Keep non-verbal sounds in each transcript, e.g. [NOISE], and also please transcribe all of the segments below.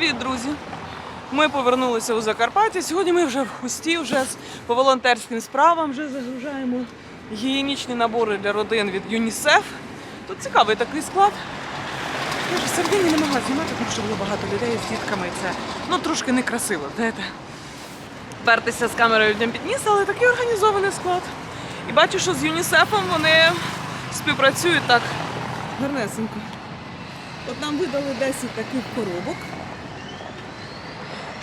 Привіт, друзі! Ми повернулися у Закарпаття. Сьогодні ми вже в хусті, вже по волонтерським справам вже загружаємо гігієнічні набори для родин від ЮНІСЕФ. Тут цікавий такий склад. Я ж в Сардині не могла знімати, тому що було багато людей з дітками. Це ну трошки некрасиво, знаєте. Пертися з камерою людям під ніс, але такий організований склад. І бачу, що з ЮНІСЕФом вони співпрацюють так гарнесенько. От нам видали 10 таких коробок.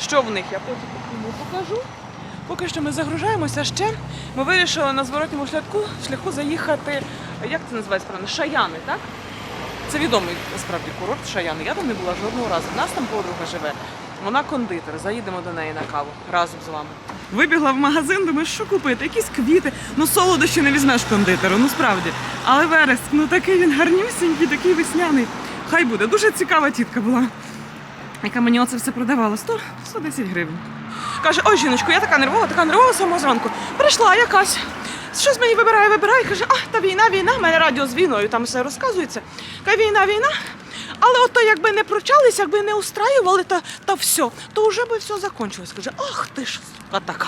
Що в них? Я потім покажу. Поки що ми загружаємося ще. Ми вирішили на зворотньому шляху, шляху заїхати. Як це називається правильно? Шаяни, так? Це відомий насправді курорт Шаяни. Я там не була жодного разу. У нас там подруга живе. Вона кондитер. Заїдемо до неї на каву разом з вами. Вибігла в магазин, думаю, що купити? Якісь квіти. Ну солодощі не візьмеш кондитеру, ну справді. Але вереск, ну такий він гарнюсінький, такий весняний. Хай буде. Дуже цікава тітка була яка мені оце все продавала 100, 110 гривень. Каже, ой, жіночку, я така нервова, така нервова самого зранку. Прийшла якась. Щось мені вибирає, вибирає, каже, а, та війна, війна, в мене радіо з війною, там все розказується. Каже, війна, війна. Але ото якби не пручались, якби не устраювали, та, та все, то вже би все закончилось. Каже, ах ти ж сука така.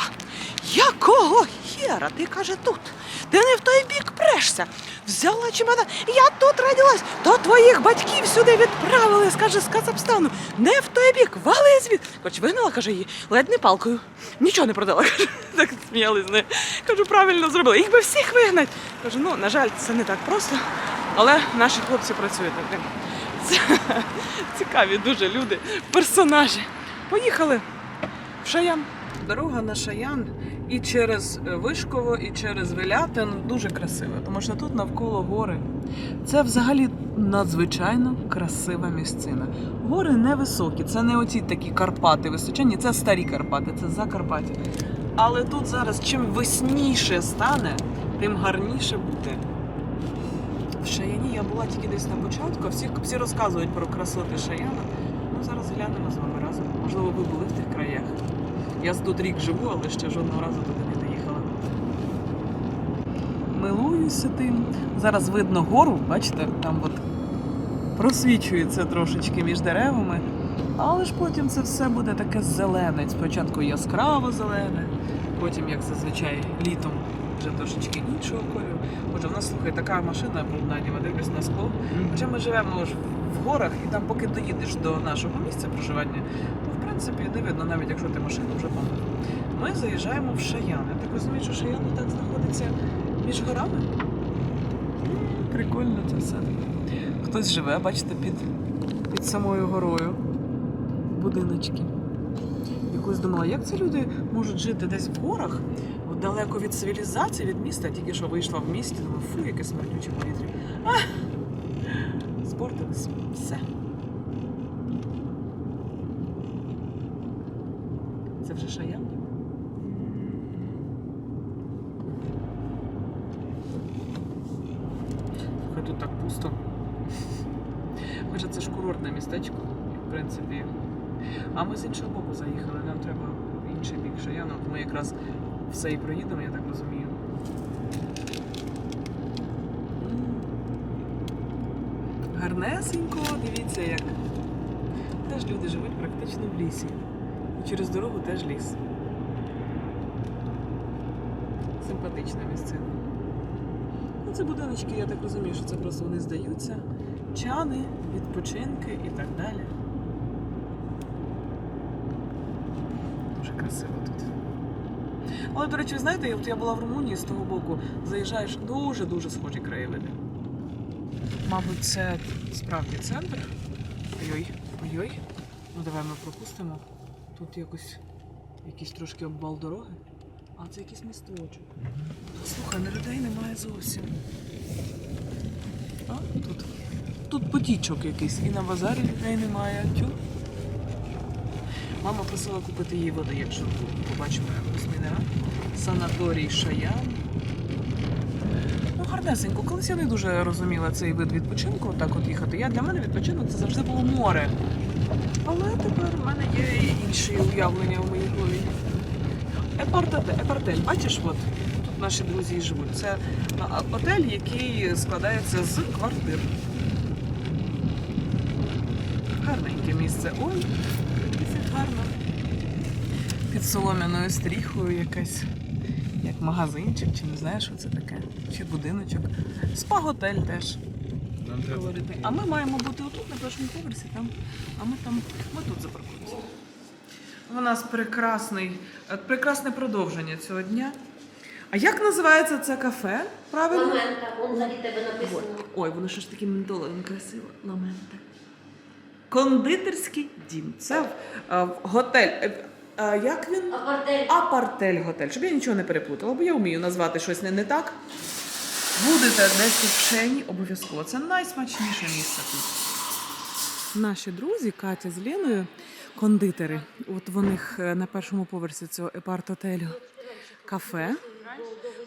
Якого хера? Ти каже тут. Ти не в той бік прешся. Взяла чемодан. Я тут родилась, то твоїх батьків сюди відправили, скаже, з Казахстану. Не в той бік, вали звід. Хоч вигнала, каже її, ледь не палкою. Нічого не продала. [LAUGHS] Каже, так сміялись з нею. Кажу, правильно зробила. Їх би всіх вигнать. Кажу, ну, на жаль, це не так просто, але наші хлопці працюють. Цікаві дуже люди, персонажі. Поїхали в Шаян. Дорога на Шаян і через е, Вишково, і через Вилятин дуже красива, тому що тут навколо гори. Це взагалі надзвичайно красива місцина. Гори невисокі, це не оці такі Карпати височені, це старі Карпати, це Закарпаття. Але тут зараз чим весніше стане, тим гарніше буде. В Шаяні я була тільки десь на початку, всі, всі розказують про красоти Шаяна. Ну зараз глянемо з вами разом. Можливо, ви були в тих краях. Я тут рік живу, але ще жодного разу туди не доїхала. Милуюся тим. Зараз видно гору, бачите, там от просвічується трошечки між деревами. Але ж потім це все буде таке зелене. Спочатку яскраво зелене, потім, як зазвичай, літом вже трошечки іншого кольору. Отже, в нас слухай, така машина брудна, Діма, дивлюсь на скло. Хоча ми живемо ж в горах, і там, поки доїдеш до нашого місця проживання, то в принципі не видно, навіть якщо ти машину вже помив. Ми заїжджаємо в Шаян. Я так розумію, що Шаян так знаходиться між горами. Прикольно це все. Хтось живе, бачите, під, під самою горою. Будиночки. Якось думала, як це люди можуть жити десь в горах, далеко від цивілізації, від міста, тільки що вийшла в місті, думаю, фу, яке смердюче повітря. Спортились. Все. Це вже шаян? Слухай, тут так пусто. Хоча це ж курортне містечко, в принципі. А ми з іншого боку заїхали, нам треба інший бік Шаяну. Ми якраз все і проїдемо, я так розумію. Гарнесенько, дивіться як. Теж люди живуть практично в лісі. І через дорогу теж ліс. Симпатична місцина. Ну, це будиночки, я так розумію, що це просто вони здаються. Чани, відпочинки і так далі. Дуже красиво тут. Але, до речі, ви знаєте, от я була в Румунії з того боку, заїжджаєш дуже-дуже схожі краєвиди. Мабуть, це справді центр. Ой-ой, ой-ой. Ну давай ми пропустимо. Тут якось якийсь трошки обвал дороги. А це якийсь місточок. Слухай, на людей немає зовсім. А, тут. Тут потічок якийсь, і на базарі людей немає. Тю. Мама просила купити їй води, якщо побачимо якусь мінерал. Санаторій Шаян. Ну, гарнесенько. Колись я не дуже розуміла цей вид відпочинку, так от їхати. Я для мене відпочинок це завжди було море. Але тепер в мене є інші уявлення в моїй голові. Епартель, бачиш, от тут наші друзі живуть. Це отель, який складається з квартир. Гарненьке місце. Ой, досить гарно. Під солом'яною стріхою якась, як магазинчик, чи не знаєш, що це таке, чи будиночок. Спа-готель теж. Колоритний. А ми маємо бути отут на першому поверсі, там, а ми там, ми тут запаркуємося. У нас прекрасний, прекрасне продовження цього дня. А як називається це кафе? Правильно? Ламента, вон ззаді тебе написано. Ой, воно що ж таке ментоловим красиво. Ламенте. Кондитерський дім. Це е, в готель. Е, як він? Апартель. Апартель готель. Щоб я нічого не переплутала, бо я вмію назвати щось не, не так. Будете десь тут в Шені, обов'язково. Це найсмачніше місце тут. Наші друзі, Катя з Леною, кондитери. От в них е, на першому поверсі цього епарт-отелю кафе.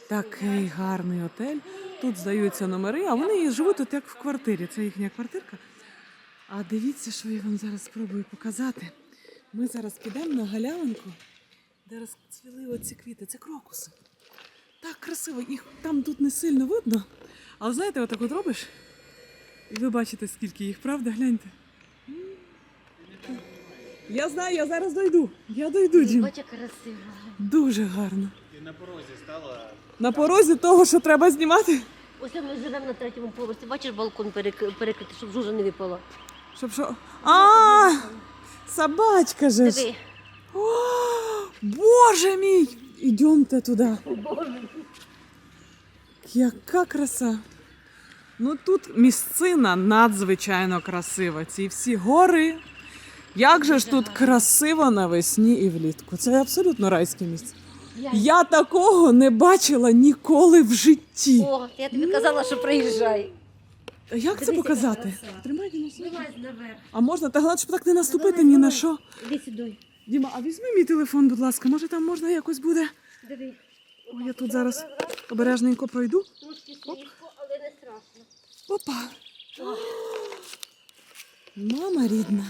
Такий гарний отель. Тут здаються номери, а вони живуть тут як в квартирі. Це їхня квартирка. А дивіться, що я вам зараз спробую показати. Ми зараз підемо на галявинку, де розцвіли оці квіти. Це крокуси. Так красиво, їх там тут не сильно видно. Але знаєте, отак от робиш, і ви бачите, скільки їх, правда? Гляньте. Я знаю, я зараз дойду. Я дойду, Дім. Красиво. Дуже гарно. Ти на порозі стала. На порозі того, що треба знімати, Ось ми живемо на третьому поверсі. Бачиш, балкон перек- перекритий, щоб жужа не випала. щоб що. А! Собачка же ж. Диви. О, Боже мій! Ідемте туди. Яка краса! Ну тут місцина надзвичайно красива. Ці всі гори. Як же ж тут красиво навесні і влітку. Це абсолютно райське місце. Я такого не бачила ніколи в житті. О, я тобі казала, що приїжджай. А Як це Дивись, яка показати? краса. Тримай Діма. Вилазь наверх. А можна, та головне, щоб так не наступити ні на що. Іди сюди. Діма, а візьми мій телефон, будь ласка. Може там можна якось буде. Диви. Ой, я тут зараз обережненько пройду. Трошки але не страшно. Опа! Мама рідна.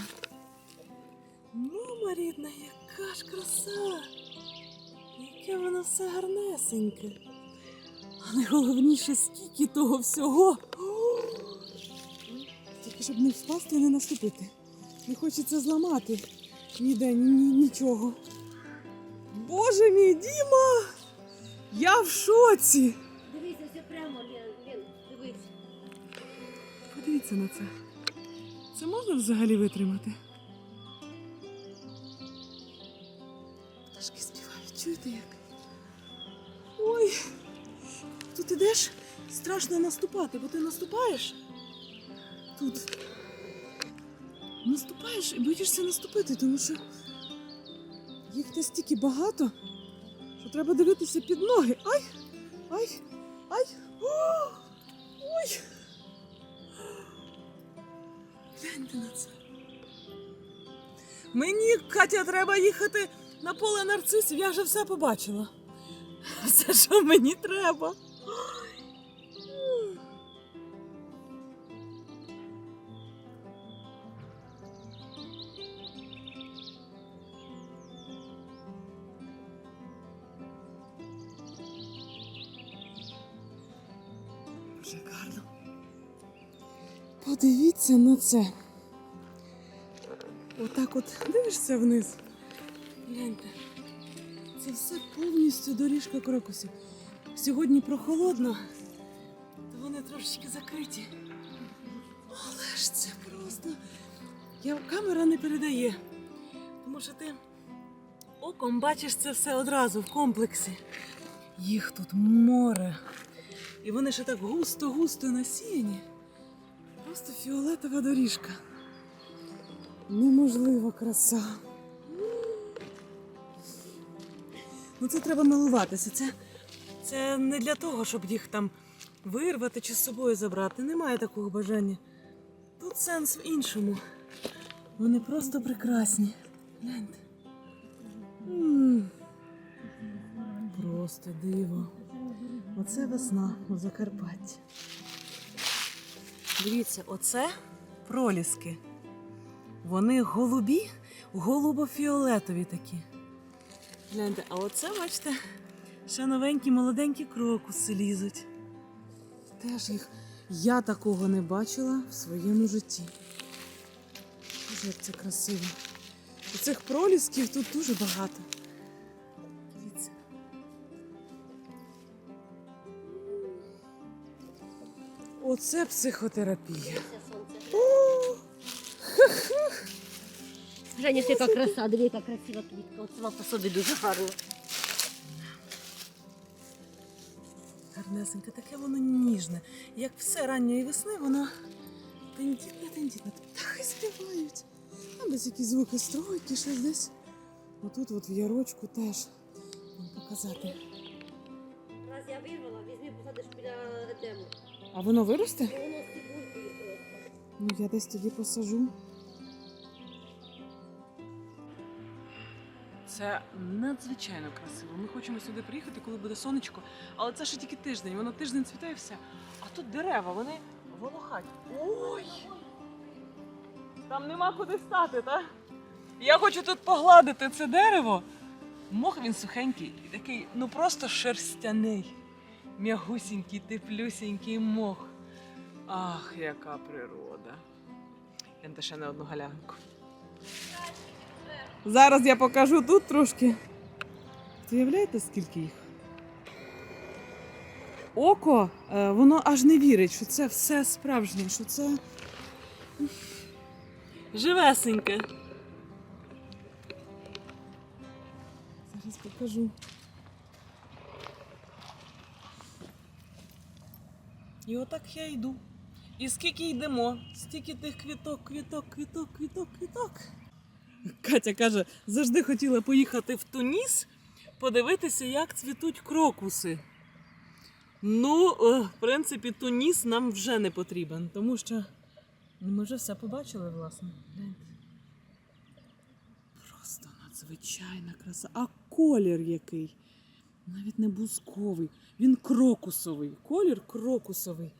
Мама рідна, яка ж краса! Яке воно все гарнесеньке. А найголовніше, скільки того всього. О! Щоб не впасти і не наступити. Не хочеться зламати ніде ні, ні, нічого. Боже мій Діма! Я в шоці! Дивися, все прямо, Лен, дивись. Подивіться на це. Це можна взагалі витримати? Пташки співають, чуєте як? Ой, тут ідеш, страшно наступати, бо ти наступаєш тут. Наступаєш і боїшся наступити, тому що їх настільки багато, що треба дивитися під ноги. Ай! Ай! Ай! О! Ой! Гляньте на це. Мені, Катя, треба їхати на поле нарцисів. Я вже все побачила. [LAUGHS] Все, що мені треба. Гарно. Подивіться на це. Отак от дивишся вниз. Гляньте. Це все повністю доріжка крокусів. Сьогодні прохолодно, то вони трошечки закриті. Але ж це просто. Я, камера не передає. Тому що ти оком бачиш це все одразу в комплексі. Їх тут море. І вони ще так густо-густо насіяні. Просто фіолетова доріжка. Неможлива краса. Ну це треба милуватися. Це, це не для того, щоб їх там вирвати чи з собою забрати. Немає такого бажання. Тут сенс в іншому. Вони просто прекрасні. Гляньте. Просто диво. Оце весна у Закарпатті. Дивіться, оце проліски. Вони голубі, голубо-фіолетові такі. Гляньте, а оце, бачите, ще новенькі молоденькі крокуси лізуть. Теж їх я такого не бачила в своєму житті. Боже, як це красиво. Цих пролісків тут дуже багато. Оце психотерапія. [LAUGHS] Женя, це яка краса, диви, яка красива квітка. От сама по собі дуже гарна. гарнесеньке, таке воно ніжне. Як все ранньої весни, воно тендітне, тендітне. Птахи співають. А десь якісь звуки стройки, щось десь. Отут, от в ярочку теж. Вам показати. А воно виросте? Ну, я десь тоді посажу. Це надзвичайно красиво. Ми хочемо сюди приїхати, коли буде сонечко, але це ще тільки тиждень. Воно тиждень цвіте і все. А тут дерева, вони волохать. Ой! Там нема куди стати, так? Я хочу тут погладити це дерево. Мох він сухенький, і такий, ну просто шерстяний. М'ягусінький, теплюсінький мох. Ах, яка природа. Гляньте ще на одну галянку. Зараз я покажу тут трошки. Уявляєте, скільки їх? Око, е, воно аж не вірить, що це все справжнє, що це живесеньке. Зараз покажу. І отак я йду. І скільки йдемо, стільки тих квіток, квіток, квіток, квіток, квіток. Катя каже, завжди хотіла поїхати в Туніс, подивитися, як цвітуть крокуси. Ну, е, в принципі, Туніс нам вже не потрібен, тому що ну, ми вже все побачили, власне. Просто надзвичайна краса. А колір який? Навіть не бузковий, він крокусовий. Колір крокусовий.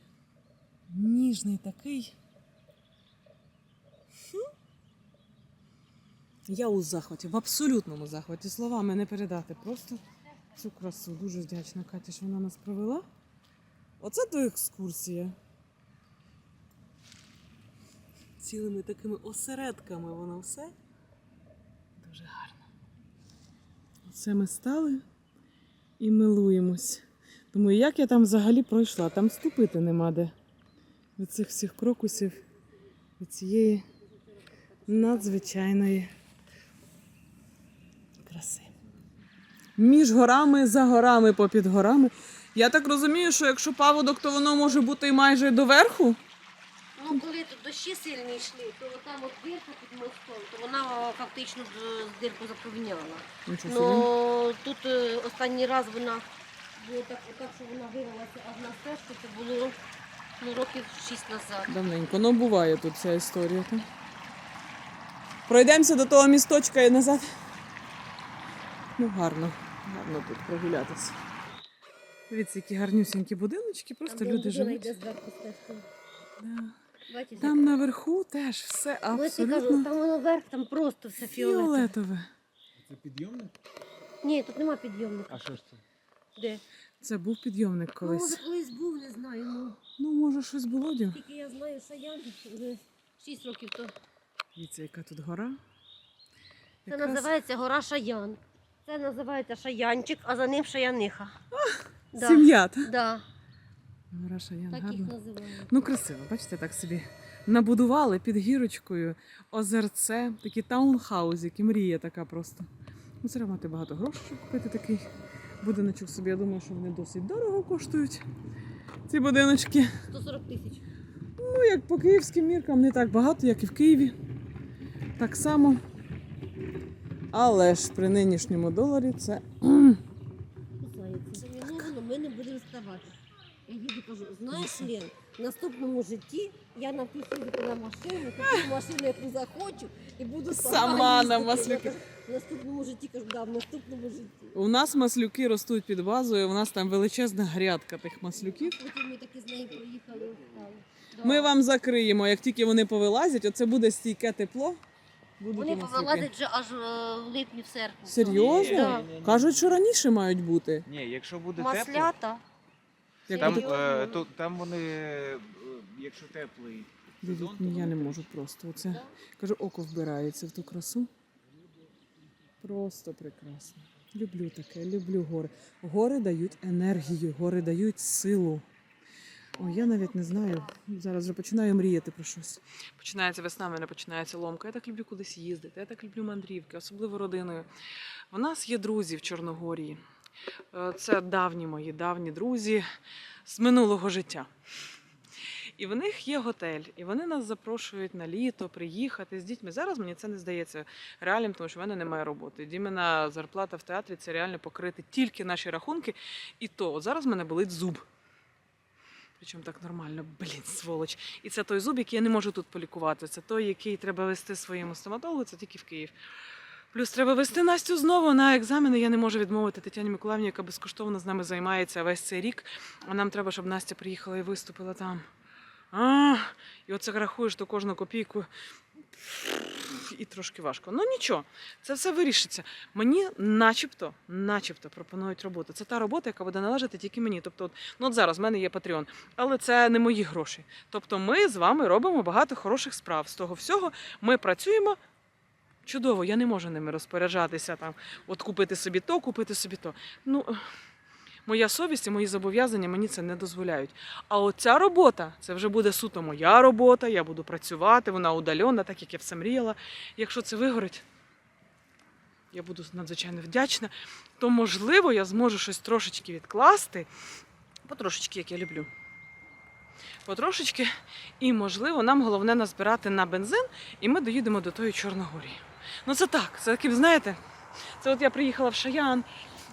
Ніжний такий. Я у захваті, в абсолютному захваті. Словами не передати. Просто цю красу. Дуже вдячна Катя, що вона нас провела. Оце то екскурсія. Цілими такими осередками воно все. Дуже гарно. Оце ми стали і милуємось. Думаю, як я там взагалі пройшла? Там ступити нема де. Від цих всіх крокусів, від цієї надзвичайної краси. Між горами, за горами, попід горами. Я так розумію, що якщо паводок, то воно може бути майже доверху. Ну, коли тут дощі сильні йшли, то там от дирка під мостом, то вона фактично з- дирку запровіняла. Нічого. Ну тут е, останній раз вона було так, так, що вона вирвалася аж на стежку, це було ну, років 6 назад. Давненько. Ну, буває тут ця історія. Так? Пройдемося до того місточка і назад. Ну, гарно, гарно тут прогулятися. Дивіться, які гарнюсінькі будиночки, просто люди живуть. Да. Там наверху теж все Ну, я кажу, абсолютно там воно вверх, там просто все фіолетове. фіолетове. Це підйомник? Ні, тут нема підйомника. А що ж це? Де? Це був підйомник Ну, може, колись. колись був, не знаю. Ну, Ну, може, щось було дів. тільки я знаю, що я вже 6 років то. Дивіться, яка тут гора. Це Якраз називається гора Шаян. Це називається Шаянчик, а за ним Шаяниха. Да. Сім'я, так? Да, Гора Шаян, так їх називають. Ну, красиво, бачите, так собі набудували під гірочкою озерце, такі таунхаузики, мрія така просто. Ну, треба мати багато грошей, щоб купити такий будиночок собі. Я думаю, що вони досить дорого коштують. Ці будиночки. 140 тисяч. Ну, як по київським міркам, не так багато, як і в Києві. Так само. Але ж при нинішньому доларі це. Кусається. Заміновано, ми не будемо ставати. Я їду кажу, знаєш, Лен, в наступному житті я напишу на машину, куплю машину, яку захочу, і буду Сама на їздити. маслюки. В наступному житті кажу, да, в наступному житті. У нас маслюки ростуть під базою, у нас там величезна грядка тих маслюків. Потім ми таки з нею проїхали. встали. Да. Ми вам закриємо, як тільки вони повилазять, оце буде стійке тепло. Будуть Вони у повилазять вже аж е, в липні, в серпні. Серйозно? Да. Кажуть, що раніше мають бути. Ні, якщо буде тепло, Маслята. Там, е, то, там вони, е, якщо теплий Дивіть, я не можу просто. Оце кажу, око вбирається в ту красу. Просто прекрасно. Люблю таке, люблю гори. Гори дають енергію, гори дають силу. О, я навіть не знаю. Зараз вже починаю мріяти про щось. Починається весна, в мене починається ломка. Я так люблю кудись їздити, я так люблю мандрівки, особливо родиною. У нас є друзі в Чорногорії. Е, Це давні мої давні друзі з минулого життя. І в них є готель, і вони нас запрошують на літо приїхати з дітьми. Зараз мені це не здається реальним, тому що в мене немає роботи. Дімена зарплата в театрі це реально покрити тільки наші рахунки. І то от зараз в мене болить зуб. Причому так нормально, блін, сволоч. І це той зуб, який я не можу тут полікувати. Це той, який треба вести своєму стоматологу, це тільки в Київ. Плюс треба вести Настю знову на екзамени. Я не можу відмовити Тетяні Миколаївні, яка безкоштовно з нами займається весь цей рік. А нам треба, щоб Настя приїхала і виступила там. А, і оце рахуєш до кожну копійку. І трошки важко. Ну нічого, це все вирішиться. Мені начебто, начебто пропонують роботу. Це та робота, яка буде належати тільки мені. Тобто, от, ну от зараз в мене є Patreon, але це не мої гроші. Тобто, ми з вами робимо багато хороших справ. З того всього ми працюємо. Чудово, я не можу ними розпоряджатися там, от купити собі то, купити собі то. Ну, моя совість і мої зобов'язання мені це не дозволяють. А оця робота це вже буде суто моя робота, я буду працювати, вона удальона, так як я все мріяла. Якщо це вигорить, я буду надзвичайно вдячна, то можливо я зможу щось трошечки відкласти, потрошечки, як я люблю. Потрошечки, і можливо, нам головне назбирати на бензин, і ми доїдемо до тої Чорногорії. Ну це так, це таким, знаєте, це от я приїхала в Шаян.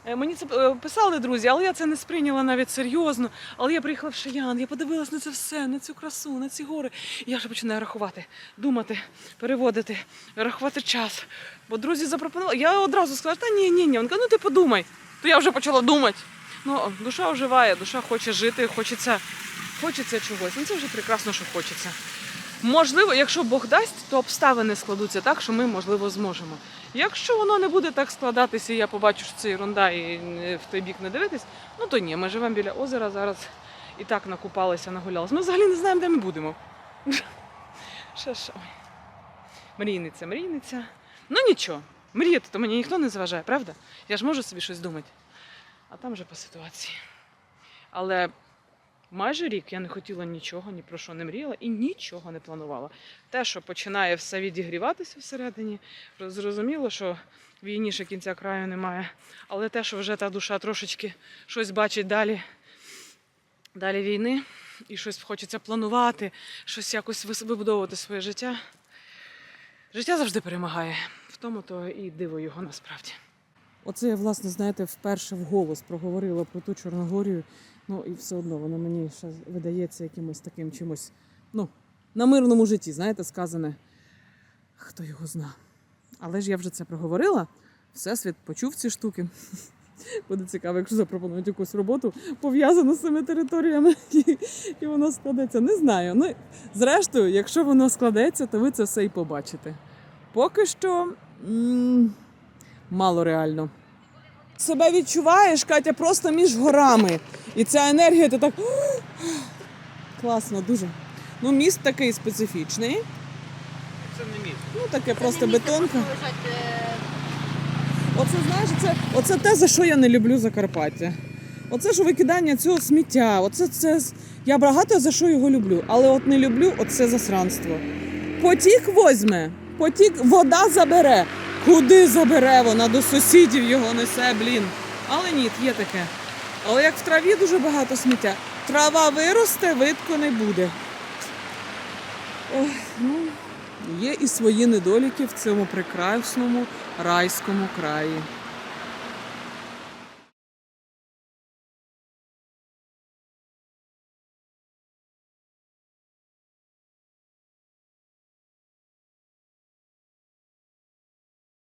Е, Мені це е, писали друзі, але я це не сприйняла навіть серйозно. Але я приїхала в Шаян, я подивилась на це все, на цю красу, на ці гори. І я вже починаю рахувати, думати, переводити, рахувати час. Бо друзі запропонували. Я одразу сказала, та ні, ні, ні. Він каже, ну ти подумай. То я вже почала думати. Ну, душа оживає, душа хоче жити, хочеться, хочеться чогось. Ну це вже прекрасно, що хочеться. Можливо, якщо Бог дасть, то обставини складуться так, що ми, можливо, зможемо. Якщо воно не буде так складатися, і я побачу, що це ерунда і в той бік не дивитись, ну то ні, ми живемо біля озера зараз і так накупалися, нагулялися. Ми взагалі не знаємо, де ми будемо. [LAUGHS] Що що? Мрійниця, мрійниця. Ну нічого, мріяти то мені ніхто не заважає, правда? Я ж можу собі щось думати. А там вже по ситуації. Але майже рік я не хотіла нічого, ні про що не мріяла і нічого не планувала. Те, що починає все відігріватися всередині, зрозуміло, що війні ще кінця краю немає. Але те, що вже та душа трошечки щось бачить далі, далі війни, і щось хочеться планувати, щось якось вибудовувати своє життя. Життя завжди перемагає. В тому то і диво його насправді. Оце я, власне, знаєте, вперше вголос проговорила про ту Чорногорію. Ну і все одно воно мені ще видається якимось таким чимось, ну, на мирному житті, знаєте, сказане. Хто його зна. Але ж я вже це проговорила. Всесвіт почув ці штуки. [LAUGHS] Буде цікаво, якщо запропонують якусь роботу пов'язану з цими територіями, [LAUGHS] і, і воно складеться. Не знаю. Ну, зрештою, якщо воно складеться, то ви це все і побачите. Поки що м- мало реально. Себе відчуваєш, Катя, просто між горами. І ця енергія, ти так. Класно, дуже. Ну, міст такий специфічний. Це не міст. Ну, таке просто бетонка. е, Оце знаєш, це, оце те, за що я не люблю Закарпаття. Оце ж викидання цього сміття. Оце це я багато за що його люблю, але от не люблю оце засранство. Потік возьме, потік, вода забере. Куди забере вона до сусідів його несе, блін. Але ні, є таке. Але як в траві дуже багато сміття. Трава виросте, видко не буде. Ох, ну, є і свої недоліки в цьому прекрасному райському краї.